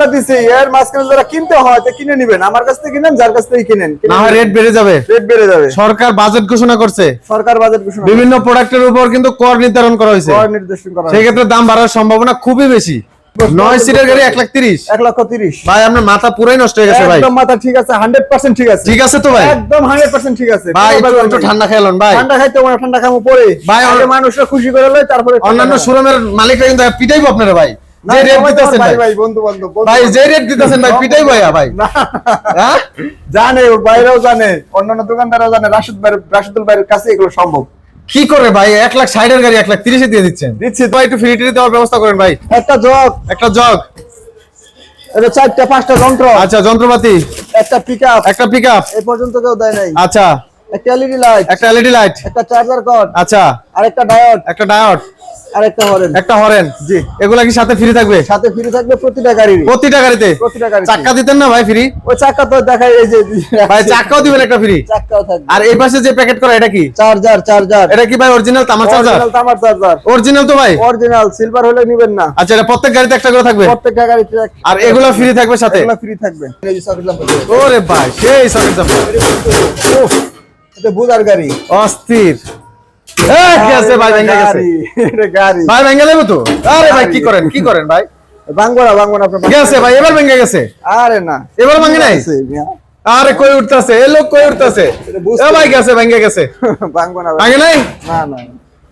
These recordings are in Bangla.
অফারটা দিছি এর মাঝখানে যারা কিনতে হয় তো কিনে নেবেন। আমার কাছ থেকে কিনেন যার কাছ থেকে কিনেন। না রেট বেড়ে যাবে। রেট বেড়ে যাবে। সরকার বাজেট ঘোষণা করছে। সরকার বাজেট ঘোষণা বিভিন্ন প্রোডাক্টের উপর কিন্তু কর নির্ধারণ করা হয়েছে। কর নির্দেশন করা সেই ক্ষেত্রে দাম বাড়ার সম্ভাবনা খুবই বেশি। নয় সিটের গাড়ি এক লাখ তিরিশ। এক লক্ষ তিরিশ। ভাই আপনার মাথা পুরাই নষ্ট হয়ে গেছে ভাই। একদম মাথা ঠিক আছে হান্ড্রেড পার্সেন্ট ঠিক আছে। ঠিক আছে তো ভাই? একদম হান্ড্রেড পার্সেন্ট ঠিক আছে। ভাই একটু। ঠান্ডা খেলাম ভাই। ঠান্ডা খাইতে মানে ঠান্ডা খামো পরে। ভাই, মানুষরা খুশি করে লয় তারপরে অন্যান্য শোরুমের মালিকরা কিন্তু পিটাইবো আপনারা ভাই। যে রেট দিতেছেন ভাই ভাই। ভাই বন্ধু বান্ধব ভাই যে রেট দিতেছেন ভাই পিটাই ভাই। ভাই জানে বাইরেও জানে অন্যান্য দোকানদারও জানে রাশিদ ভাই রাশিদুল ভাইয়ের কাছে এগুলো সম্ভব। কি করে ভাই এক লাখ ষাটের গাড়ি এক লাখ তিরিশে দিয়ে দিচ্ছেন। দিচ্ছি। তো। একটু ফ্রি টিরি দেওয়ার ব্যবস্থা করেন ভাই। একটা জগ। একটা জগ। এটা চারটা পাঁচটা যন্ত্র। আচ্ছা যন্ত্রপাতি। একটা পিক একটা পিক আপ এই পর্যন্ত কেউ দেয় নাই। আচ্ছা। একটা এলইডি লাইট একটা এলইডি লাইট একটা চার্জার কর্ড আচ্ছা। আর একটা ডায়োড একটা ডায়োড আর একটা হরেন একটা হরেন জি। এগুলা কি সাথে ফ্রি থাকবে? সাথে ফ্রি থাকবে প্রতিটা গাড়ির প্রতিটা গাড়িতে? প্রতিটা গাড়ি চাক্কা দিতেন না ভাই ফ্রি ওই চাক্কা তো দেখাই এই যে ভাই চাক্কাও দিবেন একটা ফ্রি চাক্কাও থাকবে। আর এই পাশে যে প্যাকেট করা এটা কি? চার্জার চার্জার এটা কি ভাই অরিজিনাল তামার চার্জার অরিজিনাল তামার চার্জার অরিজিনাল তো ভাই? অরিজিনাল সিলভার হলে নিবেন না। আচ্ছা এটা প্রত্যেক গাড়িতে একটা করে থাকবে? প্রত্যেকটা গাড়িতে আর এগুলো ফ্রি থাকবে সাথে? এগুলো ফ্রি থাকবে। ওরে ভাই সেই জাম্প উফ, এটা বুদার গাড়ি। অস্থির। এ, ভাই ভেঙে গেছে। গাড়ি, ভাই ভেঙে যাবে তো? আরে ভাই কি করেন কি করেন ভাই? ভাঙবো না ভাঙবো না গেছে ভাই? এবার ভেঙে গেছে? আরে না। এবার ভাঙে নাই? আরে কই উঠতেছে? এ লোক কই উঠতেছে? এ ভাই গেছে ভেঙে গেছে। ভাঙবো না ভাই। ভাঙে নাই? না না।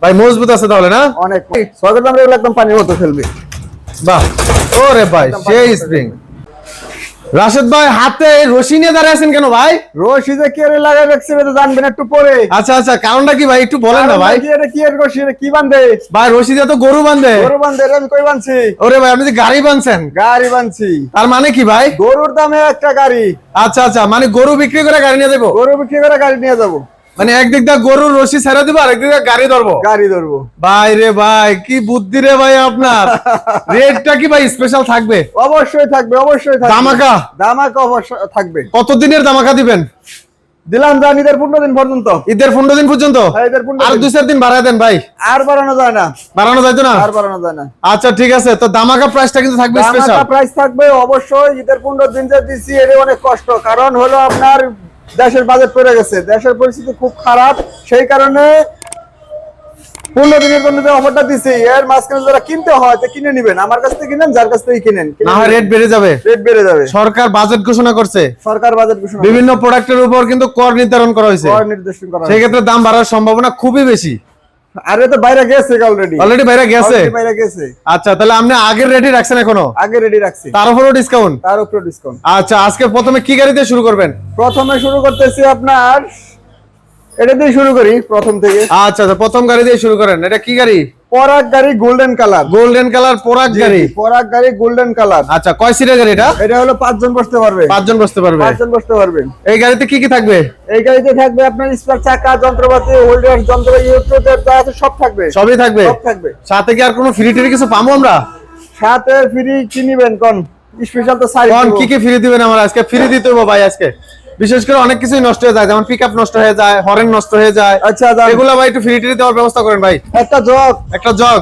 ভাই মজবুত আছে তাহলে না? অনেক। সকেট একদম পানির মতো ফেলবে। বাহ। ওরে ভাই সেই স্প্রিং রাশেদ ভাই হাতে রশি নিয়ে দাঁড়িয়ে আছেন কেন ভাই? রশি যে কি লাগাই রাখছে এটা জানবেন একটু পরে। আচ্ছা আচ্ছা কারণটা কি ভাই? একটু বলেন না ভাই। কি? এটা কি এর রশি? এটা কি বাঁধে ভাই রশি দিয়ে তো গরু বাঁধে গরু বাঁধে আমি কই বানছি? ওরে ভাই আপনি যে গাড়ি বাঁধছেন গাড়ি বানছি। তার মানে কি ভাই? গরুর দামে একটা গাড়ি। আচ্ছা আচ্ছা মানে গরু বিক্রি করে গাড়ি নিয়ে যাব? গরু বিক্রি করে গাড়ি নিয়ে যাব। মানে একদিক দিয়ে গরুর রশি ছেড়ে দিব আর একদিক গাড়ি ধরবো। গাড়ি ধরবো। ভাই রে ভাই কি বুদ্ধি রে ভাই আপনার। রেটটা কি ভাই স্পেশাল থাকবে? অবশ্যই থাকবে অবশ্যই থাকবে। দামাকা দামাকা অবশ্যই থাকবে। কতদিনের দামাকা দিবেন? দিলাম জানিদের পনেরো দিন পর্যন্ত। ঈদের পনেরো দিন পর্যন্ত? হ্যাঁ, ঈদের 15 আর চার দিন বাড়ায় দেন ভাই। আর বাড়ানো যায় না। বাড়ানো যাইতো না? আর বাড়ানো যায় না। আচ্ছা ঠিক আছে। তো দামাকা প্রাইসটা কিন্তু থাকবে স্পেশাল প্রাইস থাকবে অবশ্যই। ঈদের পনেরো দিন যে দিচ্ছি এটা অনেক কষ্ট। কারণ হলো আপনার দেশের বাজেট পড়ে গেছে। দেশের পরিস্থিতি খুব খারাপ। সেই কারণে পনেরো দিনের জন্য যে অফারটা দিছি এর মাঝখানে যারা কিনতে হয় কিনে নিবেন আমার কাছ থেকে কিনেন যার কাছ থেকে কিনেন। না হয় রেট বেড়ে যাবে। রেট বেড়ে যাবে। সরকার বাজেট ঘোষণা করছে। সরকার বাজেট ঘোষণা বিভিন্ন প্রোডাক্টের উপর কিন্তু কর নির্ধারণ করা হয়েছে। কর নির্দেশন করা সেই দাম বাড়ার সম্ভাবনা খুবই বেশি। আরে তো বাইরে গেছে অলরেডি অলরেডি বাইরে গেছে? বাইরে গেছে। আচ্ছা তাহলে আপনি আগের রেডি রাখছেন এখনও? আগে রেডি রাখছি। তার উপরও ডিসকাউন্ট তার উপরও ডিসকাউন্ট আচ্ছা আজকে প্রথমে কি গাড়ি দিয়ে শুরু করবেন? প্রথমে শুরু করতেছি আপনার এটা দিয়ে শুরু করি প্রথম থেকে। আচ্ছা আচ্ছা প্রথম গাড়ি দিয়ে শুরু করেন। এটা কি গাড়ি? পরাগ গাড়ি গোল্ডেন কালার গোল্ডেন কালার পোরাক গাড়ি। পরাগ গাড়ি গোল্ডেন কালার আচ্ছা কয় সিটের গাড়ি এটা? এটা হলো পাঁচজন বসতে পারবে। পাঁচজন বসতে পারবে। পাঁচজন বসতে পারবেন এই গাড়িতে কি কি থাকবে? এই গাড়িতে থাকবে আপনার স্পার চাকা যন্ত্রপাতি হোল্ডার যন্ত্র ইউটিউবের যা আছে সব থাকবে। সবই থাকবে? সব থাকবে। সাথে কি আর কোনো ফ্রি টিরি কিছু পাবো আমরা? সাথে ফ্রি কি নিবেন কোন। স্পেশাল তো সাইড কোন কি কি ফ্রি দিবেন আমার? আজকে ফ্রি দিতে হবে ভাই আজকে। বিশেষ করে অনেক কিছুই নষ্ট হয়ে যায় যেমন পিকআপ নষ্ট হয়ে যায় হরেন নষ্ট হয়ে যায়। আচ্ছা দাদা এগুলো ভাই একটু ফ্রি ট্রি দেওয়ার ব্যবস্থা করেন ভাই। একটা জগ একটা জগ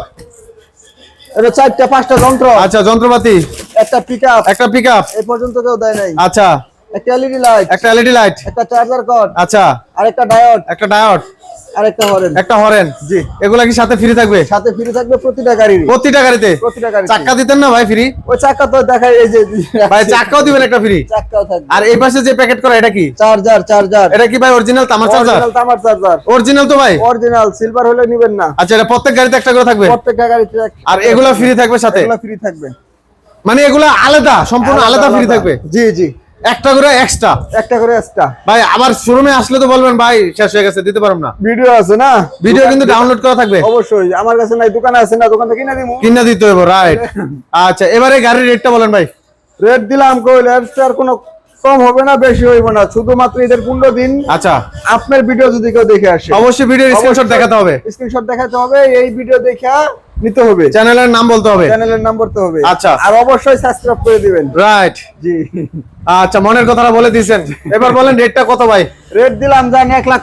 এটা চারটা পাঁচটা যন্ত্র। আচ্ছা যন্ত্রপাতি। একটা পিকআপ একটা পিকআপ এই পর্যন্ত কেউ দেয় নাই। আচ্ছা। একটা এলইডি লাইট একটা এলইডি লাইট একটা চার্জার কর্ড আচ্ছা। আর একটা ডায়োড একটা ডায়োড আর একটা হরেন। একটা হরেন? জি। এগুলা কি সাথে ফ্রি থাকবে? সাথে ফ্রি থাকবে প্রতিটা গাড়ির প্রতিটা গাড়িতে? প্রতিটা গাড়ি চাক্কা দিতেন না ভাই ফ্রি ওই চাক্কা তো দেখাই এই যে ভাই চাক্কাও দিবেন একটা ফ্রি চাক্কাও থাকবে। আর এই পাশে যে প্যাকেট করা এটা কি? চার্জার চার্জার এটা কি ভাই অরিজিনাল তামার চার্জার অরিজিনাল তামার চার্জার অরিজিনাল তো ভাই? অরিজিনাল সিলভার হলে নিবেন না। আচ্ছা এটা প্রত্যেক গাড়িতে একটা করে থাকবে? প্রত্যেকটা গাড়িতে আর এগুলা ফ্রি থাকবে সাথে? এগুলো ফ্রি থাকবে। মানে এগুলা আলাদা সম্পূর্ণ আলাদা ফ্রি থাকবে? জি জি। একটা করে এক্সট্রা একটা করে এক্সট্রা ভাই আবার শোরুমে আসলে তো বলবেন ভাই শেষ হয়ে গেছে দিতে পারব না। ভিডিও আছে না? ভিডিও কিন্তু ডাউনলোড করা থাকবে। অবশ্যই আমার কাছে নাই দোকানে আছে না দোকান থেকে কিনে দিমু। কিনা দিতে হবে রাইট আচ্ছা এবারে গাড়ির রেটটা বলেন ভাই। রেট দিলাম কইলে আর কোনো কম হবে না বেশি হইব না। শুধুমাত্র ঈদের পনেরো দিন আচ্ছা। আপনার ভিডিও যদি কেউ দেখে আসে। অবশ্যই ভিডিও স্ক্রিনশট দেখাতে হবে। স্ক্রিনশট দেখাতে হবে এই ভিডিও দেখা নিতে হবে। চ্যানেলের নাম বলতে হবে। চ্যানেলের নাম করতে হবে। আচ্ছা। আর অবশ্যই সাবস্ক্রাইব করে দিবেন। রাইট জি। আচ্ছা মনের কথাটা বলে দিয়েছেন। এবার বলেন রেটটা কত ভাই? রেট দিলাম জানি এক লাখ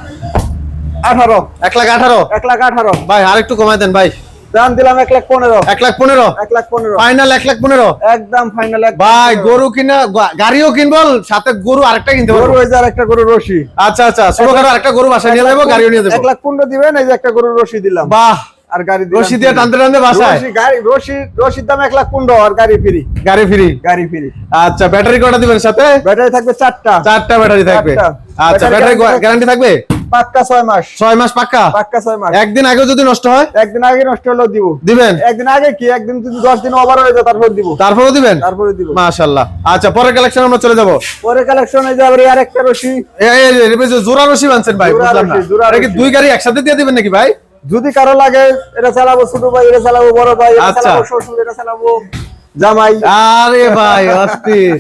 আঠারো। এক লাখ আঠারো? এক লাখ আঠারো। ভাই আরেকটু কমাই দেন ভাই। দাম দিলাম এক লাখ পনেরো। এক লাখ পনেরো? এক লাখ পনেরো। ফাইনাল এক লাখ পনেরো? একদম ফাইনাল ভাই গরু কিনা গাড়িও কিনবো সাথে গরু আরেকটা কিনতে গরু পারব ওই যে গরু রশি। আচ্ছা আচ্ছা ছোটখাটো আরেকটা গরু বাসায় নিয়ে যাব গাড়িও নিয়ে এক লাখ পনেরো দিবেন এই যে একটা গরু রশি দিলাম। বাহ আর গাড়ি রশি দিয়ে টানতে টানতে বাসায়? রশি গাড়ি রশি রশির দাম এক লাখ পনেরো আর গাড়ি ফ্রি। গাড়ি ফ্রি? গাড়ি ফ্রি। আচ্ছা ব্যাটারি কটা দিবেন সাথে? ব্যাটারি থাকবে চারটা। চারটা ব্যাটারি থাকবে। আচ্ছা ব্যাটারি গ্যারান্টি থাকবে? পাক্কা ছয় মাস। ছয় মাস পাক্কা? পাক্কা মাস। একদিন আগে যদি নষ্ট হয়? একদিন আগে নষ্ট দিব। দিবেন? একদিন আগে কি? একদিন যদি দশ দিন ওভার হয়ে যায় তারপর দিব। তারপরেও দিবেন? তারপরে দিব। মাশাআল্লাহ। আচ্ছা পরের কালেকশন আমরা চলে যাব। পরে কালেকশন এই যে আবার রশি। এই জোড়া রশি বানছেন ভাই বুঝলাম না। এটা কি দুই গাড়ি একসাথে দিয়ে দিবেন নাকি ভাই? যদি কারও লাগে এটা চালাবো ছোট ভাই এটা চালাবো বড় ভাই এটা আচ্ছা। চালাবো শ্বশুর এটা চালাবো জামাই। আরে ভাই অস্থির।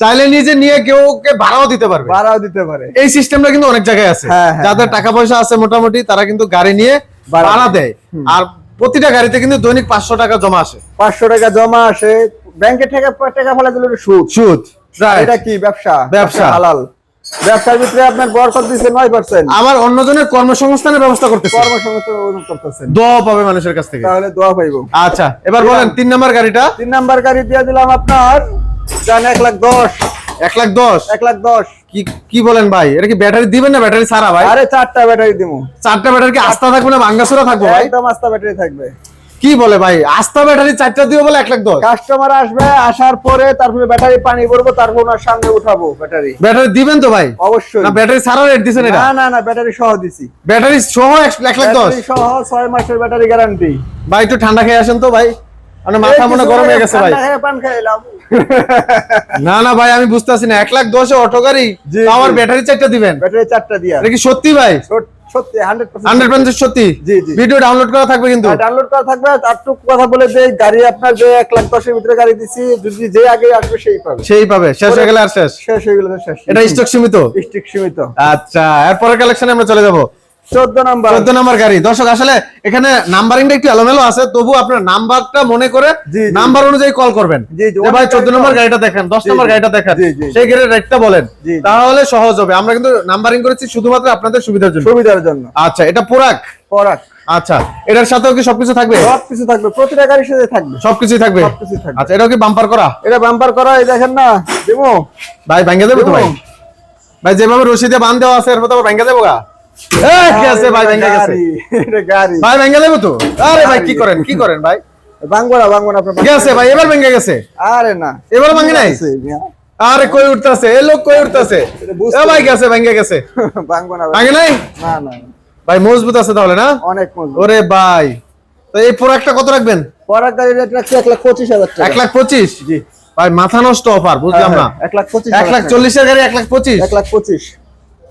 চাইলে নিজে নিয়ে কেউ কে ভাড়াও দিতে পারবে। ভাড়াও দিতে পারে। এই সিস্টেমটা কিন্তু অনেক জায়গায় আছে। হ্যাঁ, হ্যাঁ, যাদের টাকা পয়সা আছে মোটামুটি তারা কিন্তু গাড়ি নিয়ে ভাড়া দেয়। আর প্রতিটা গাড়িতে কিন্তু দৈনিক পাঁচশো টাকা জমা আসে। পাঁচশো টাকা জমা আসে। ব্যাংকে টাকা টাকা ফেলা দিলে সুদ। সুদ এটা কি? ব্যবসা? ব্যবসা। হালাল। ব্যবসার ভিতরে আপনার বরকত দিচ্ছে নয় পার্সেন্ট আবার অন্যজনের কর্মসংস্থানের ব্যবস্থা করতেছে। কর্মসংস্থান করতেছেন। দোয়া পাবে মানুষের কাছ থেকে। তাহলে দোয়া পাইব। আচ্ছা এবার বলেন তিন নাম্বার গাড়িটা? তিন নাম্বার গাড়ি দিয়ে দিলাম আপনার জান এক লাখ দশ। এক লাখ দশ? এক লাখ দশ। কি কি বলেন ভাই? এটা কি ব্যাটারি দিবেন না ব্যাটারি ছাড়া ভাই? আরে চারটা ব্যাটারি দিব চারটা ব্যাটারি কি আস্থা থাকবে না ভাঙ্গাসুরা থাকবে ভাই? একদম আস্তা ব্যাটারি থাকবে। কি বলে ভাই? আস্থা ব্যাটারি চারটা দিও বলে এক লাখ দশ? কাস্টমার আসবে আসার পরে তারপরে ব্যাটারি পানি ভরবো তারপর ওনার সামনে উঠাবো ব্যাটারি। ব্যাটারি দিবেন তো ভাই? অবশ্যই। না ব্যাটারি ছাড়া রেট দিছেন এটা? না না না ব্যাটারি সহ দিছি। ব্যাটারি সহ এক লাখ দশ? সহ ছয় মাসের ব্যাটারি গ্যারান্টি ভাই একটু ঠান্ডা খেয়ে আসেন তো ভাই। মানে মাথা মনে গরম হয়ে গেছে ভাই। পান খাইলাম না না ভাই আমি বুঝতেছি না। এক লাখ দশে অটো গাড়ি আমার। ব্যাটারি চারটা দিবেন? ব্যাটারি চারটা দিয়া। এটা কি সত্যি ভাই? সত্যি হান্ড্রেড পার্সেন্ট সত্যি। ভিডিও ডাউনলোড করা থাকবে কিন্তু। ডাউনলোড করা থাকবে কথা বলে যে গাড়ি আপনার যে এক লাখ দশের ভিতরে গাড়ি দিছি যদি যে আগে আসবে সেই পাবে। সেই পাবে। শেষ হয়ে গেলে আর শেষ। শেষ হয়ে গেলে শেষ। এটা স্টক সীমিত? স্টিক সীমিত। আচ্ছা এরপরের কালেকশনে আমরা চলে যাব। চোদ্দ নাম্বার। চোদ্দ নম্বর গাড়ি। দর্শক আসলে এখানে নাম্বারিংটা একটু এলোমেলো আছে তবু আপনার নাম্বারটা মনে করে। নাম্বার অনুযায়ী কল করবেন। যে ভাই নম্বর গাড়িটা দেখেন দশ জি, নম্বর গাড়িটা দেখেন জি, জি, সেই গাড়ির রেটটা বলেন। তাহলে সহজ হবে। আমরা কিন্তু নাম্বারিং করেছি শুধুমাত্র আপনাদের সুবিধার জন্য। সুবিধার জন্য। আচ্ছা এটা পুরাক? পরাক। আচ্ছা এটার সাথেও কি সবকিছু থাকবে? সব কিছু থাকবে প্রতিটা গাড়ির সাথে থাকবে। সবকিছুই থাকবে? সবকিছুই থাকবে। আচ্ছা এটাও কি বাম্পার করা? এটা বাম্পার করা এই দেখেন না দেবো ভাই ভাঙ্গে দেবো তো ভাই? ভাই যেভাবে রশি দিয়ে বান দেওয়া আছে এর মতো ভাঙ্গে দেবো গা? ভাই ভেঙে গেছে। গাড়ি, ভাই তো? আরে ভাই কি করেন কি করেন ভাই? না আপনার গেছে ভাই? এবার ভেঙে গেছে। আরে না। এবার ভাঙে নাই? আরে কই উঠতেছে? এ লোক কই উঠতেছে? এ ভাই গেছে ভেঙে গেছে। ভাঙবো না ভাঙে নাই? না না। ভাই মজবুত আছে তাহলে না? অনেক মজবুত। ওরে ভাই। তো এই প্রোডাক্টটা কত রাখবেন? পরাক গাড়ির রেট রাখছি এক লাখ পঁচিশ হাজার টাকা। এক লাখ পঁচিশ? জি। ভাই মাথা নষ্ট অফার বুঝলাম না। হ্যাঁ, এক লাখ পঁচিশ এক লাখ চল্লিশের গাড়ি এক লাখ পঁচিশ। এক লাখ পঁচিশ।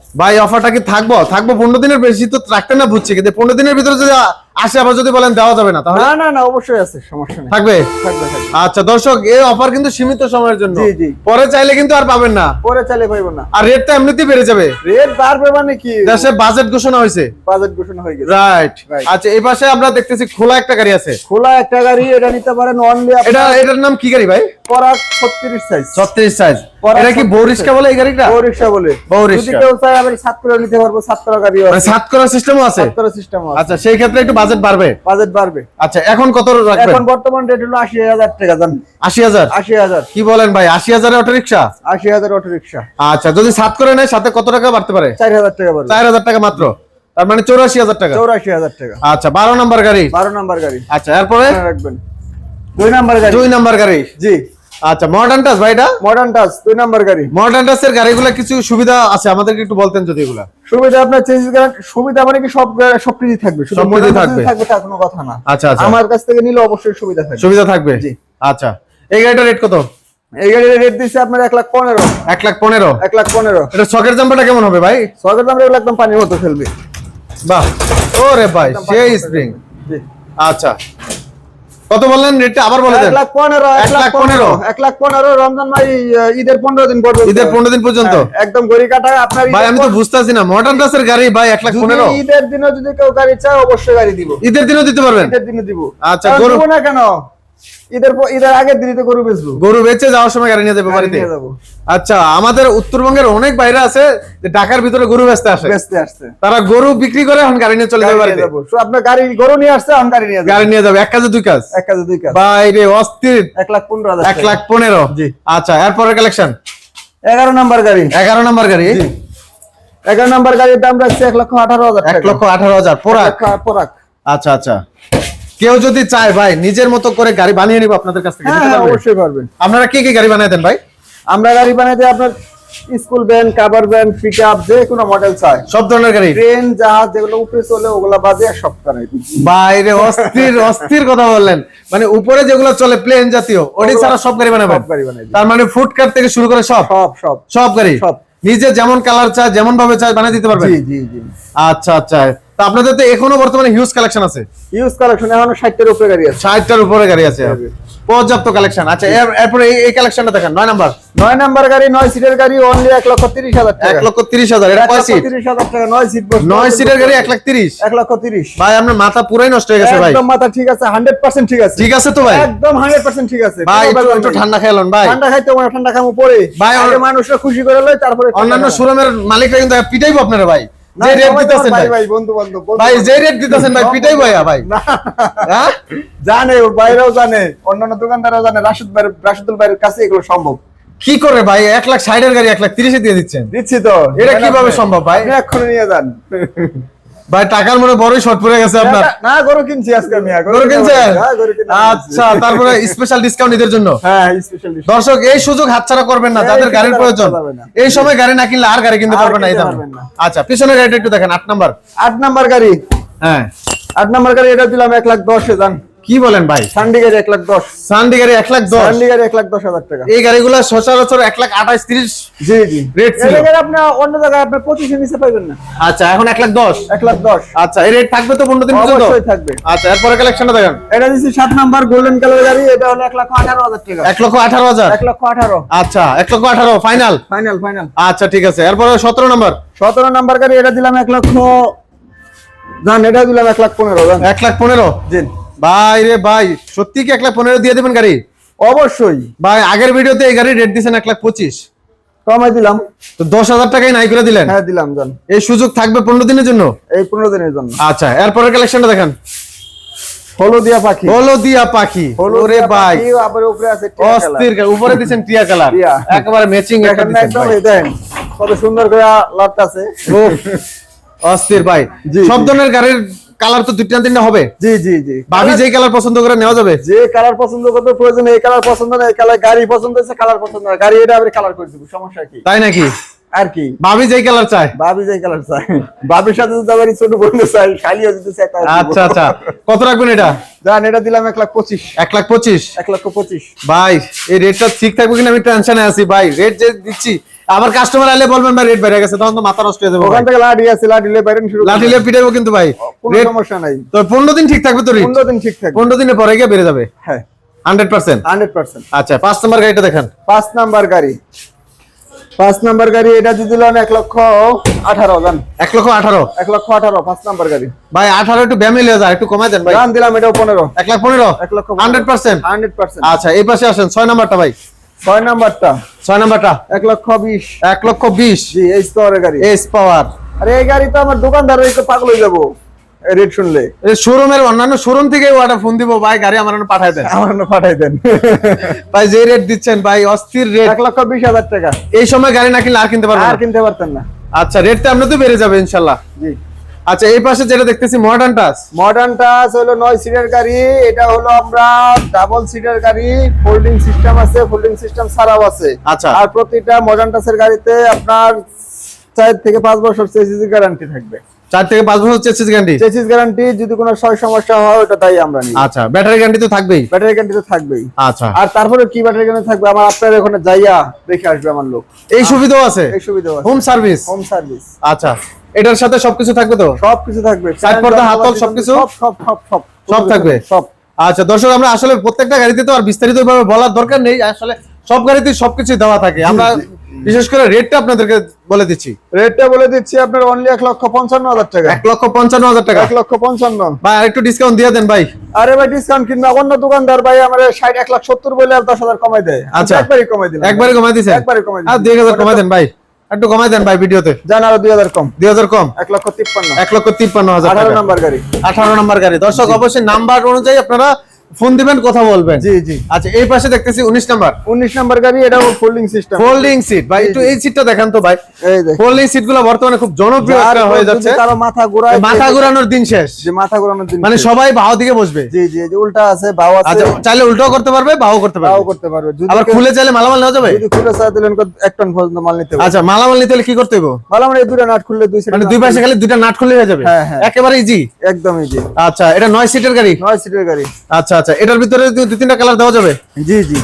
ভাই অফারটা কি থাকব? থাকব পনেরো দিনের বেশি, তো রাখতে না বুঝছি কিন্তু পনেরো দিনের ভিতরে যদি আসে আবার যদি বলেন দেওয়া যাবে না তাহলে? না না না অবশ্যই আছে সমস্যা নেই। থাকবে? থাকবে আচ্ছা দর্শক এই অফার কিন্তু সীমিত সময়ের জন্য। জি, জি। পরে চাইলে কিন্তু আর পাবেন না। পরে চালে পাইবো না। আর রেটটা এমনিতেই বেড়ে যাবে। রেট বাড়বে মানে কি? দেশে বাজেট ঘোষণা হয়েছে। বাজেট ঘোষণা হয়ে গেছে। রাইট আচ্ছা এই পাশে আমরা দেখতেছি খোলা একটা গাড়ি আছে। খোলা একটা গাড়ি এটা নিতে পারেন অনলি এটা এটার নাম কি গাড়ি ভাই? পরাক ছত্রিশ সাইজ ছত্রিশ সাইজ পরাগ এটা কি 36 বৌরিস্কা বলে এই গাড়িটা? রিক্সা বলে। বউ যদি কেউ চায় আমি সাত করে নিতে পারব সাত করা গাড়ি মানে সাত করার সিস্টেমও আছে? সাত করা সিস্টেম আছে। আচ্ছা সেই ক্ষেত্রে একটু বাজেট বাড়বে? বাজেট বাড়বে। আচ্ছা এখন কত রাখবেন? এখন বর্তমান রেট হলো আশি হাজার টাকা জান আশি হাজার? আশি হাজার। কি বলেন ভাই আশি হাজারে অটো আশি হাজার অটো রিক্সা আচ্ছা যদি সাত করে নেয় সাথে কত টাকা বাড়তে পারে? চার হাজার টাকা বাড়বে। চার হাজার টাকা মাত্র। তার মানে চৌরাশি হাজার টাকা। চৌরাশি হাজার টাকা। আচ্ছা বারো নাম্বার গাড়ি। বারো নাম্বার গাড়ি। আচ্ছা এরপরে? রাখবেন। দুই নাম্বার গাড়ি। দুই নাম্বার গাড়ি। জি। আচ্ছা মডার্ন টাচ ভাই এটা? মডার্ন টাচ দুই নাম্বার গাড়ি। মডার্ন টাচের গাড়িগুলো কিছু সুবিধা আছে? আমাদেরকে একটু বলতেন যদি এগুলা। সুবিধা আপনার চেঞ্জ সুবিধা মানে কি সব সব কিছু থাকবে। সব কিছু থাকবে। থাকবে তার কোনো কথা না। আচ্ছা আচ্ছা। আমার কাছ থেকে নিলে অবশ্যই সুবিধা থাকবে। সুবিধা থাকবে? জি। আচ্ছা। এই গাড়িটার রেট কত? এই গাড়ির রেট দিচ্ছে আপনার এক লাখ পনেরো। এক লাখ পনেরো? এক লাখ পনেরো। এটা শখের জাম্পারটা কেমন হবে ভাই? সরকার দাম একদম পানির মতো ফেলবে। বাহ। ওরে ভাই সেই স্প্রিং জি। আচ্ছা। কত বললেন? রেটটা আবার বলে দেন। 1 লাখ পনেরো এক লাখ পনেরো। এক লাখ পনেরো রমজান ভাই ঈদের পনেরো দিন পর্যন্ত। ঈদের পনেরো দিন পর্যন্ত? হ্যাঁ, একদম গড়ি কাটা আপনার ভাই আমি তো বুঝতাছি না। মডার্ন ক্লাসের গাড়ি ভাই 1 লাখ যদি পনেরো। ঈদের দিনও যদি কেউ গাড়ি চায় অবশ্যই গাড়ি দিব। ঈদের দিনও দিতে পারবেন? ঈদের দিনও দিব। আচ্ছা, গরু- না কেন? ঈদের ঈদের আগের দিনই গরু বেচবো। গরু বেচে যাওয়ার সময় গাড়ি নিয়ে যাবে বাড়িতে? আচ্ছা আমাদের উত্তরবঙ্গের অনেক বাইরে আছে যে ঢাকার ভিতরে গরু বেচতে আসে। বেচতে আসছে। তারা গরু বিক্রি করে এখন গাড়ি নিয়ে চলে যাবে বাড়িতে। আপনার গাড়ি গরু নিয়ে আসছে আমি গাড়ি নিয়ে গাড়ি নিয়ে যাবে এক কাজে দুই কাজ। এক কাজে দুই কাজ। বাইরে অস্থির। এক লাখ পনেরো এক। লাখ পনেরো। জি। আচ্ছা এরপরের কালেকশন এগারো নাম্বার গাড়ি। এগারো নম্বর গাড়ি? এগারো নাম্বার গাড়ির দাম রাখছে এক লক্ষ আঠারো হাজার এক লক্ষ আঠারো হাজার লক্ষ পোড়াক আচ্ছা আচ্ছা। কেউ যদি চায় ভাই নিজের মতো করে গাড়ি বানিয়ে নিব আপনাদের কাছ থেকে হ্যাঁ হ্যাঁ? অবশ্যই পারবেন আপনারা কি কি গাড়ি বানাই দেন ভাই? আমরা গাড়ি বানাইতে আপনার school van cover van pickup যে কোনো মডেল চাই। সব ধরনের গাড়ি? ট্রেন জাহাজ যেগুলো উপরে চলে ওগুলা বাদে সব বানাই দিই। বাইরে অস্থির অস্থির কথা বললেন। মানে উপরে যেগুলো চলে প্লেন জাতীয় ওটি ছাড়া সব গাড়ি বানাবেন? বানাই তার মানে ফুটকার থেকে শুরু করে সব? সব সব। সব গাড়ি? সব। নিজে যেমন কালার চায় যেমন ভাবে চায় বানিয়ে দিতে পারবে জি জি জি। আচ্ছা আচ্ছা। তা আপনাদের তো এখনও বর্তমানে হিউজ কালেকশন আছে? হিউজ কালেকশন এখনও টার উপরে গাড়ি আছে। 60 টার উপরে গাড়ি আছে। পর্যাপ্ত কালেকশন আচ্ছা এরপরে এই- কালেকশনটা দেখেন নয় নাম্বার। নয় নাম্বার গাড়ি নয় সিটের গাড়ি অনলি এক লক্ষ তিরিশ হাজার এক লক্ষ তিরিশ হাজার এটা কয় সিট তিরিশ হাজার টাকা নয় সিট। নয় সিটের গাড়ি এক লাখ তিরিশ। এক লক্ষ তিরিশ। ভাই আপনার মাথা পুরাই নষ্ট হয়ে গেছে ভাই। একদম মাথা ঠিক আছে হান্ড্রেড পার্সেন্ট ঠিক আছে। ঠিক আছে তো ভাই? একদম হান্ড্রেড পার্সেন্ট ঠিক আছে। ভাই একটু। ঠান্ডা খেলাম ভাই। ঠান্ডা খাইতে মানে ঠান্ডা খামো পরে ভাই, আগে মানুষরা খুশি করে লয় তারপরে অন্যান্য শোরুমের মালিকরা কিন্তু পিটাইবো আপনারা ভাই। যে রেট দিতেছেন ভাই ভাই। বন্ধু বান্ধব ভাই যে রেট দিতেছেন ভাই পিটাই ভাইয়া ভাই। না হ্যাঁ? জানে ও বাইরেও জানে অন্যান্য দোকানদারও জানে রাশিদ ভাই রাশিদুল ভাইয়ের কাছে এগুলো সম্ভব। কি করে ভাই? এক লাখ ষাটের গাড়ি এক লাখ তিরিশে দিয়ে দিচ্ছেন। দিচ্ছি তো। এটা কীভাবে সম্ভব ভাই? এক্ষুনি নিয়ে যান। ভাই টাকার মনে বড়ই শর্ট পড়ে গেছে আপনার। না গরু কিনছি আজকে আমি গরু কিনছেন? হ্যাঁ আচ্ছা তারপরে স্পেশাল ডিসকাউন্ট এদের জন্য? হ্যাঁ স্পেশাল দর্শক এই সুযোগ হাতছাড়া করবেন না যাদের গাড়ির প্রয়োজন। এই সময় গাড়ি না কিনলে আর গাড়ি কিনতে পারবেন না এই না। আচ্ছা পিছনের গাড়িটা একটু দেখেন আট নাম্বার। আট নাম্বার গাড়ি। হ্যাঁ। আট নাম্বার গাড়ি এটা দিলাম এক লাখ দশ হাজার। কি বলেন ভাই? সান্ডি গাড়ি এক লাখ দশ। সান্ডি গাড়ি এক লাখ দশ? সান্ডি গাড়ি এক লাখ দশ হাজার টাকা। এই গাড়িগুলো সচরাচর এক লাখ আঠাশ তিরিশ জি জি। Rate ছিল। এই আপনি অন্য জায়গায় আপনি পঁচিশে নিচে পাইবেন না। আচ্ছা এখন এক লাখ দশ? এক লাখ দশ। আচ্ছা এই রেট থাকবে তো পনেরো দিন পর্যন্ত? অবশ্যই থাকবে। আচ্ছা এরপরে কালেকশনটা দেখেন। এটা দিচ্ছি সাত নাম্বার গোল্ডেন কালার গাড়ি এটা হলো এক লক্ষ আঠারো হাজার টাকা। এক লক্ষ আঠারো হাজার? এক লক্ষ আঠারো। আচ্ছা এক লক্ষ আঠারো ফাইনাল ফাইনাল ফাইনাল আচ্ছা ঠিক আছে এরপরে সতেরো নম্বর? সতেরো নাম্বার গাড়ি এটা দিলাম এক লক্ষ জান এটা দিলাম এক লাখ পনেরো এক লাখ পনেরো? জিন ভাই রে ভাই সত্যি কি এক লাখ পনেরো দিয়ে দেবেন গাড়ি? অবশ্যই। ভাই আগের ভিডিওতে এই গাড়ি রেট দিয়েছেন এক লাখ পঁচিশ। কমাই দিলাম। তো দশ হাজার টাকাই নাই করে দিলেন? হ্যাঁ দিলাম জান। এই সুযোগ থাকবে পনেরো দিনের জন্য? এই পনেরো দিনের জন্য। আচ্ছা এরপরের কালেকশনটা দেখেন। হলুদিয়া পাখি। হলদিয়া পাখি। ওরে ভাই। আবার উপরে আছে অস্থির উপরে টিয়া কালার। টিয়া। একেবারে ম্যাচিং একটা দেখেন না দিচ্ছেন একদম এই দেখেন কত সুন্দর করে অস্থির ভাই। সব ধরনের গাড়ির কালার তো দুইটা তিনটা হবে? জি জি জি। ভাবি যেই কালার পছন্দ করে নেওয়া যাবে? যে কালার পছন্দ করতে প্রয়োজন এই কালার পছন্দ না এই কালার গাড়ি পছন্দ হচ্ছে কালার পছন্দ না। গাড়ি এটা আমি কালার করে দিব সমস্যা কি? তাই নাকি? আর কি? ভাবি যেই কালার চায়। বাবি যে কালার চাই বাবির সাথে যদি এই ছোট বন্ধু চাই খালিও যদি তাও আচ্ছা আচ্ছা। কত রাখবেন এটা? জান এটা দিলাম এক লাখ পঁচিশ। এক লাখ পঁচিশ? এক লক্ষ পঁচিশ। ভাই এই রেটটা ঠিক থাকবে কিনা আমি টেনশনে আছি ভাই। রেট যে দিচ্ছি আবার কাস্টমার আলে বলবেন ভাই রেট বেড়ে গেছে তখন তো মাথা নষ্ট হয়ে যাবে ওখান থেকে লাঠি আছে লাঠি লে বাইরেন শুরু লাঠিলে পিটাইবো কিন্তু ভাই। কোনো সমস্যা নাই। তো পনেরো দিন ঠিক থাকবে তো রেট পনেরো দিন ঠিক থাকবে। পনেরো দিনের পরে গিয়ে বেড়ে যাবে? হ্যাঁ। হান্ড্রেড পার্সেন্ট হান্ড্রেড পার্সেন্ট আচ্ছা পাঁচ নম্বর গাড়িটা দেখেন। পাঁচ নাম্বার গাড়ি। পাঁচ নাম্বার গাড়ি এটা যদি দিলাম এক লক্ষ আঠারো জান এক লক্ষ আঠারো? এক লক্ষ আঠারো পাঁচ নাম্বার গাড়ি। ভাই আঠারো একটু ব্যামিল হয়ে যায় একটু কমাই দেন ভাই। জান দিলাম এটাও পনেরো। এক লাখ পনেরো? এক লক্ষ হান্ড্রেড পার্সেন্ট হান্ড্রেড পার্সেন্ট আচ্ছা এই পাশে আসেন ছয় নাম্বারটা ভাই। ছয় নাম্বারটা। ছয় নাম্বারটা? এক লক্ষ বিশ। এক লক্ষ বিশ। জি এই স্তরের গাড়ি। এস পাওয়ার আরে এই গাড়ি তো আমার দোকানদার পাগল হয়ে যাব। রেট শুনলে। শোরুমের অন্যান্য শোরুম থেকে ওয়াটার ফোন দিব ভাই গাড়ি আমার পাঠাই দেন। আমার পাঠাই দেন। ভাই যে রেট দিচ্ছেন ভাই অস্থির রেট এক লক্ষ বিশ হাজার টাকা। এই সময় গাড়ি না কিনলে আর কিনতে পারবেন আর কিনতে পারতেন না। আচ্ছা রেটটা আমরা তো বেড়ে যাবে ইনশাল্লাহ। জি। আচ্ছা এই পাশে যেটা দেখতেছি মডার্ন টাচ মডার্ন টাচ হলো নয় সিটের গাড়ি এটা হলো আমরা ডাবল সিটের গাড়ি ফোল্ডিং সিস্টেম আছে ফোল্ডিং সিস্টেম ছাড়াও আছে। আচ্ছা। আর প্রতিটা মডার্ন টাচের গাড়িতে আপনার চার থেকে পাঁচ বছর চেসিস গ্যারান্টি থাকবে। চার থেকে পাঁচ বছর চেসিস গ্যারান্টি চেসিস গ্যারান্টি যদি কোনো সয় সমস্যা হয় ওটা তাই আমরা নিই। আচ্ছা ব্যাটারি গ্যারান্টি তো থাকবেই। ব্যাটারি গ্যারান্টি তো থাকবেই। আচ্ছা। আর তারপরে কি ব্যাটারি গ্যারান্টি থাকবে? আমার আপনার ওখানে যাইয়া দেখে আসবে আমার লোক। এই সুবিধাও আছে? এই সুবিধা আছে। হোম সার্ভিস হোম সার্ভিস আচ্ছা এটার সাথে সবকিছু থাকবে তো? সবকিছু থাকবে। সাইড পর্দা, হাতল সবকিছু? সব সব সব সব। সব থাকবে? সব। আচ্ছা দর্শক আমরা আসলে প্রত্যেকটা গাড়িতে তো আর বিস্তারিত ভাবে বলার দরকার নেই। আসলে সব গাড়িতে সবকিছু দেওয়া থাকে। আমরা বিশেষ করে রেটটা আপনাদেরকে বলে দিচ্ছি। রেটটা বলে দিচ্ছি আপনার অনলি এক লক্ষ পঞ্চান্ন হাজার টাকা। এক লক্ষ পঞ্চান্ন হাজার টাকা। এক লক্ষ পঞ্চান্ন। ভাই আরেকটু ডিসকাউন্ট দিয়ে দেন ভাই। আরে ভাই ডিসকাউন্ট কিনবে। অন্য দোকানদার ভাই আমার ষাট এক লাখ সত্তর বলে আর দশ হাজার কমাই দেয়। আচ্ছা। একবারই কমাই দিলাম। একবারে কমাই দিয়েছেন একবারে কমাই আর। দুই হাজার কমাই দেন ভাই। একটু কমাই দেন ভাই ভিডিওতে। জান আরও দুই হাজার কম। দুই হাজার কম? এক লক্ষ তিপ্পান্ন। এক লক্ষ তিপ্পান্ন হাজার আঠারো নাম্বার গাড়ি। আঠারো নাম্বার গাড়ি। দর্শক অবশ্যই নাম্বার অনুযায়ী আপনারা ফোন দিবেন কথা বলবেন। জি জি। আচ্ছা এই পাশে দেখতেছি উনিশ নাম্বার। উনিশ নাম্বার গাড়ি এটা ফোল্ডিং সিস্টেম ফোল্ডিং সিট ভাই একটু এই সিটটা দেখান তো ভাই। এই দেখ ফোল্ডিং সিটগুলো বর্তমানে খুব জনপ্রিয় একটা হয়ে যাচ্ছে। কারও মাথা ঘোরায় মাথা ঘোরানোর দিন শেষ। যে মাথা ঘোরানোর দিন মানে সবাই ভাও দিকে বসবে। জি জি এই যে উল্টা আছে বাও আছে। আচ্ছা চাইলে উল্টাও করতে পারবে বাও করতে পারবে। করতে পারবে। যদি আবার খুলে চাইলে মালামাল নেওয়া যাবে? যদি খুলে চাই দিলেন এক টন পর্যন্ত মাল নিতে পারবে আচ্ছা মালামাল নিতে হলে কি করতে হবে মাল আমরা এই দুটো নাট খুললে দুই মানে দুই পাশে খালি দুইটা নাট খুলে হয়ে যাবে? হ্যাঁ, হ্যাঁ। একেবারে ইজি একদম ইজি আচ্ছা এটা নয় সিটের গাড়ি? নয় সিটের গাড়ি। আচ্ছা আচ্ছা এটার ভিতরে দুই তিনটা কালার দেওয়া যাবে? জি জি।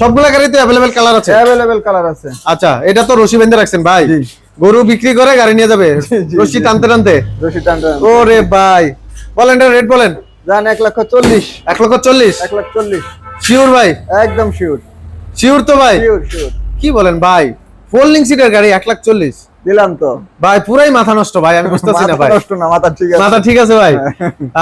সবগুলা গাড়িতে অ্যাভেলেবেল কালার আছে? অ্যাভেলেবেল কালার আছে। আচ্ছা এটা তো রশি বেঁধে রাখছেন ভাই। গরু বিক্রি করে গাড়ি নিয়ে যাবে? রশি টানতে টানতে? রশি টান টান। ওরে ভাই। বলেন এটা রেট বলেন। যান এক লক্ষ চল্লিশ। এক লক্ষ চল্লিশ? এক লাখ চল্লিশ। শিওর ভাই? একদম শিওর শিওর তো ভাই? শিওর শিওর কি বলেন ভাই? ফোল্ডিং সিটের গাড়ি এক লাখ চল্লিশ। দিলাম তো। ভাই পুরাই মাথা নষ্ট ভাই আমি বুঝতেছি না ভাই। নষ্ট না মাথা ঠিক আছে। মাথা ঠিক আছে ভাই?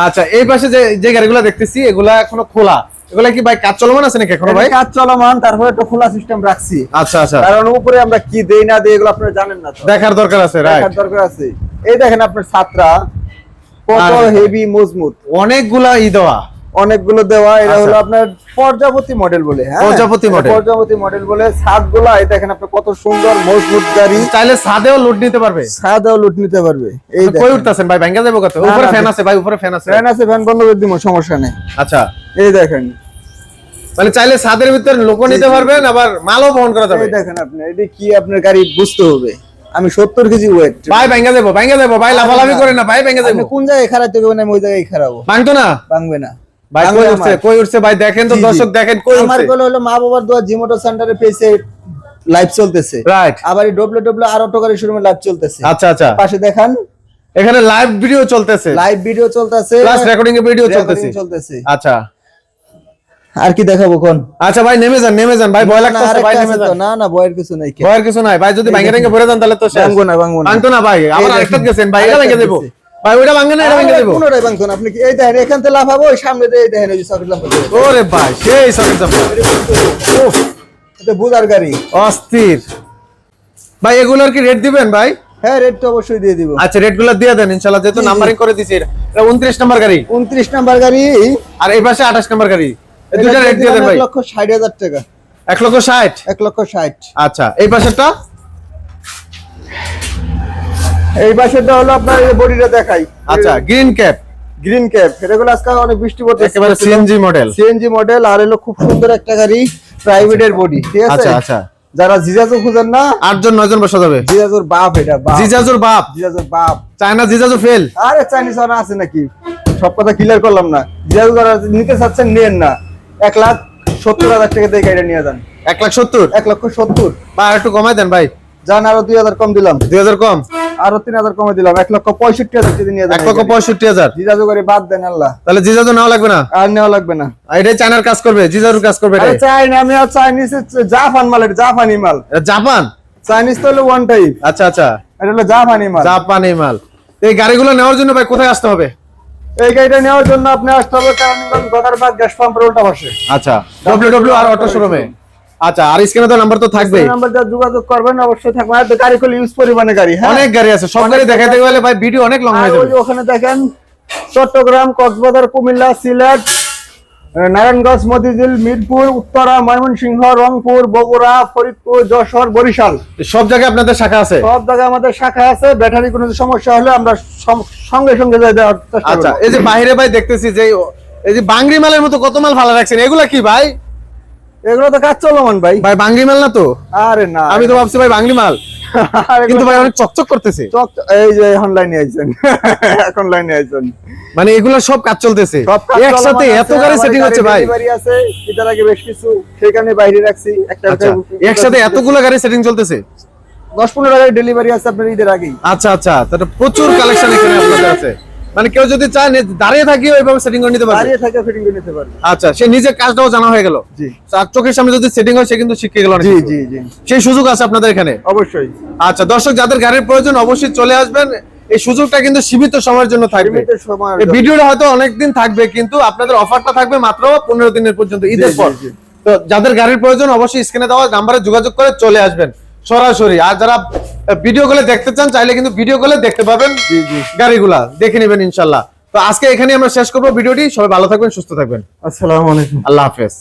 আচ্ছা এই পাশে যে যে গাড়িগুলো দেখতেছি এগুলা এখনও খোলা। এগুলা কি ভাই কাজ চলমান আছে নাকি এখনও ভাই? কাজ চলমান তারপরে একটা খোলা সিস্টেম রাখছি। আচ্ছা আচ্ছা। কারণ উপরে আমরা কি দেই না দেই এগুলো আপনারা জানেন না তো। দেখার দরকার আছে রাইট দেখার দরকার আছে। এই দেখেন আপনার ছাত্রা কত হেভি মজবুত। অনেকগুলা ই দেওয়া। অনেকগুলো দেওয়া এটা আচ্ছা। হলো আপনার পর্যাপতি মডেল বলে হ্যাঁ? এটা model। পর্যাপতি মডেল বলে ছাদগুলো এই দেখেন আপনি কত সুন্দর মজবুত গাড়ি। চাইলে ছাদেও লোড নিতে পারবে। ছাদেও লুট নিতে পারবে। এই কই উঠতেছেন ভাই? ভেঙ্গা যাব কত? উপরে ফ্যান আছে ভাই উপরে ফ্যান আছে। ফ্যান আছে ফ্যান বন্ধ করে দিব সমস্যা নেই। আচ্ছা। এই দেখেন। মানে চাইলে ছাদের ভিতরে লোক নিতে পারবেন আবার মালও বহন করা যাবে। এই দেখেন আপনি এটা কি আপনার গাড়ি বুঝতে হবে। আমি সত্তর কেজি ওয়েট ভাই ভেঙ্গা যাব ভেঙ্গা যাব। ভাই লাফালাফি করে না ভাই ভেঙ্গা যাব। কোন জায়গায় খারাপ হবে না ওই জায়গায় খারাপ। ভাঙতো না? ভাঙবে না। ভাই কই উঠছে? কই উঠছে ভাই? দেখেন তো। দর্শক দেখেন কই আমার হলো মা বাবার দোয়া জিমোটো সেন্টারে পেয়েছে লাইভ চলতেছে। রাইট আবার ডব্লিউ ডব্লিউ আর শোরুমে লাইভ চলতেছে। আচ্ছা আচ্ছা। পাশে দেখান। এখানে লাইভ ভিডিও চলতেছে। লাইভ ভিডিও চলতেছে। প্লাস রেকর্ডিং এর ভিডিও চলতেছে। চলতেছে। আচ্ছা। আর কি দেখাবো কোন? আচ্ছা ভাই নেমে যান নেমে যান। ভাই ভয় না, লাগতেছে ভাই নেমে যান। না না বয়ের কিছু নাই। ভয়ের কিছু নাই। ভাই যদি ভাঙে ভেঙে ভরে যান তাহলে তো শেষ। ভাঙবো না ভাঙবো না। ভাঙতো না ভাই আবার আরেকটা গেছেন। ভাই এটা ভেঙে দেবো। ভাই ওইটা ভাঙে না এটা ভেঙে দেবো। পুনরায় ভাঙতো না আপনি কি এই দেখেন এখান থেকে লাফাবো ওই সামনে দিয়ে এই দেখেন ওই চকলেট লাফাবো ওরে ভাই সেই সকেট যাব উফ, এটা বুধার গাড়ি। অস্থির। ভাই এগুলোর কি রেট দিবেন ভাই? হ্যাঁ রেট তো অবশ্যই দিয়ে দিব। আচ্ছা রেটগুলো দিয়ে দেন ইনশাল্লাহ যেহেতু। নাম্বারিং করে দিছি এটা উনত্রিশ নাম্বার গাড়ি। উনত্রিশ নাম্বার গাড়ি। আর এই পাশে আঠাশ নাম্বার গাড়ি। এই দুইটা রেট দিয়ে দেন ভাই। এক লক্ষ ষাট হাজার টাকা। এক লক্ষ ষাট? এক লক্ষ ষাট। আচ্ছা এই পাশেরটা? এই পাশেরটা হলো আপনার এই বডিটা দেখাই। আচ্ছা গ্রিন ক্যাপ গ্রিন ক্যাপ এটাগুলো আজকে অনেক বৃষ্টি পড়তে একেবারে সিএনজি মডেল সিএনজি মডেল আর হলো খুব সুন্দর একটা গাড়ি প্রাইভেটের বডি ঠিক আছে? আচ্ছা আচ্ছা। যারা জিজাজু খুঁজেন না আটজন নয়জন বসা যাবে? জিজাজুর বাপ এটা বাপ। জিজাজুর বাপ। জিজাজুর বাপ। চায়না জিজাজু ফেল আরে চাইনিজ ওরা আছে নাকি? সব কথা ক্লিয়ার করলাম না। জিজাজু যারা নিতে চাচ্ছেন নিয়েন না। এক লাখ সত্তর হাজার টাকা দিয়ে গাড়িটা নিয়ে যান। এক লাখ সত্তর? এক লক্ষ সত্তর। বা একটু কমাই দেন ভাই। যান আরও দুই হাজার কম দিলাম। দুই হাজার কম? আরও তিন হাজার কমে দিলাম। এক লক্ষ পঁয়ষট্টি হাজার যদি নিয়ে এক লক্ষ পঁয়ষট্টি হাজার। জিজাজু গাড়ি বাদ দেন আল্লাহ। তাহলে জিজাজু নেওয়া লাগবে না? আর নেওয়া লাগবে না। এটাই চায়নার কাজ করবে জিজাজুর কাজ করবে চাই না আমি চাইনিজ জাপান মাল এটা জাপানি মাল। জাপান? চাইনিজ তো হলো ওয়ান টাইপ আচ্ছা আচ্ছা। এটা হলো জাপানি মাল। জাপানি মাল। এই গাড়িগুলো নেওয়ার জন্য ভাই কোথায় আসতে হবে? এই গাড়িটা নেওয়ার জন্য আপনি আসতে হবে গদারবাগ গ্যাস পাম্পের উল্টা পাশে। আচ্ছা। ডব্লিউ ডব্লিউ আর অটো শোরুমে আচ্ছা আর স্ক্রিনে তো নাম্বার তো থাকবে নাম্বার যা যোগাযোগ করবেন অবশ্যই থাকবে। আর গাড়ি করলে ইউজ পরিমাণে গাড়ি হ্যাঁ? অনেক গাড়ি আছে সব গাড়ি গেলে ভাই ভিডিও অনেক লং হয়ে যাবে। ওখানে দেখেন চট্টগ্রাম কক্সবাজার কুমিল্লা সিলেট নারায়ণগঞ্জ মতিঝিল মিরপুর উত্তরা ময়মনসিংহ রংপুর বগুড়া ফরিদপুর যশোর বরিশাল। সব জায়গায় আপনাদের শাখা আছে? সব জায়গায় আমাদের শাখা আছে। ব্যাটারি কোনো সমস্যা হলে আমরা সঙ্গে সঙ্গে যাই দেওয়ার চেষ্টা আচ্ছা এই যে বাইরে ভাই দেখতেছি যে এই যে বাংরি মালের মতো কত মাল ভালো রাখছেন এগুলা কি ভাই? এগুলো তো কাজ চলমান ভাই। ভাই বাংরি মাল না তো? আরে না। আমি তো ভাবছি ভাই বাংরি মাল। কিন্তু ভাই অনেক চকচক করতেছে। এই যে এখন লাইনে আইছেন। এখন লাইনে আইছেন। মানে এগুলো সব কাজ চলতেছে। একসাথে এত গাড়ি সেটিং হচ্ছে ভাই। delivery আছে এটার আগে বেশ কিছু সেখানে বাইরে রাখছি একটা আচ্ছা একসাথে এতগুলো গাড়ি সেটিং চলতেছে? দশ পনেরো গাড়ি ডেলিভারি আছে আপনার ঈদের আগেই। আচ্ছা আচ্ছা তাহলে প্রচুর কালেকশন এখানে আপনাদের আছে। মানে কেউ যদি চায় দাঁড়িয়ে থাকিও এইভাবে সেটিং করে নিতে পারবে। দাঁড়িয়ে থাকে ফিটিং করে নিতে পারবে। আচ্ছা সে নিজে কাজটাও জানা হয়ে গেল। জি। তার চোখের সামনে যদি সেটিং হয় সে কিন্তু শিখে গেল জি জি জি। সেই সুযোগ আছে আপনাদের এখানে? অবশ্যই। আচ্ছা দর্শক যাদের গাড়ির প্রয়োজন অবশ্যই চলে আসবেন। এই সুযোগটা কিন্তু সীমিত সময়ের জন্য থাকবে। সীমিত সময়ের এই ভিডিওটা হয়তো অনেকদিন থাকবে কিন্তু আপনাদের অফারটা থাকবে মাত্র পনেরো দিনের পর্যন্ত ঈদের পর। তো যাদের গাড়ির প্রয়োজন অবশ্যই স্ক্রিনে দেওয়া নাম্বারে যোগাযোগ করে চলে আসবেন। সরাসরি। আর যারা ভিডিও কলে দেখতে চান চাইলে কিন্তু ভিডিও কলে দেখতে পাবেন গাড়িগুলা। দেখে নেবেন ইনশাল্লাহ। তো আজকে এখানে আমরা শেষ করব। ভিডিওটি সবাই ভালো থাকবেন সুস্থ থাকবেন। আসসালামু আলাইকুম। আল্লাহ হাফেজ।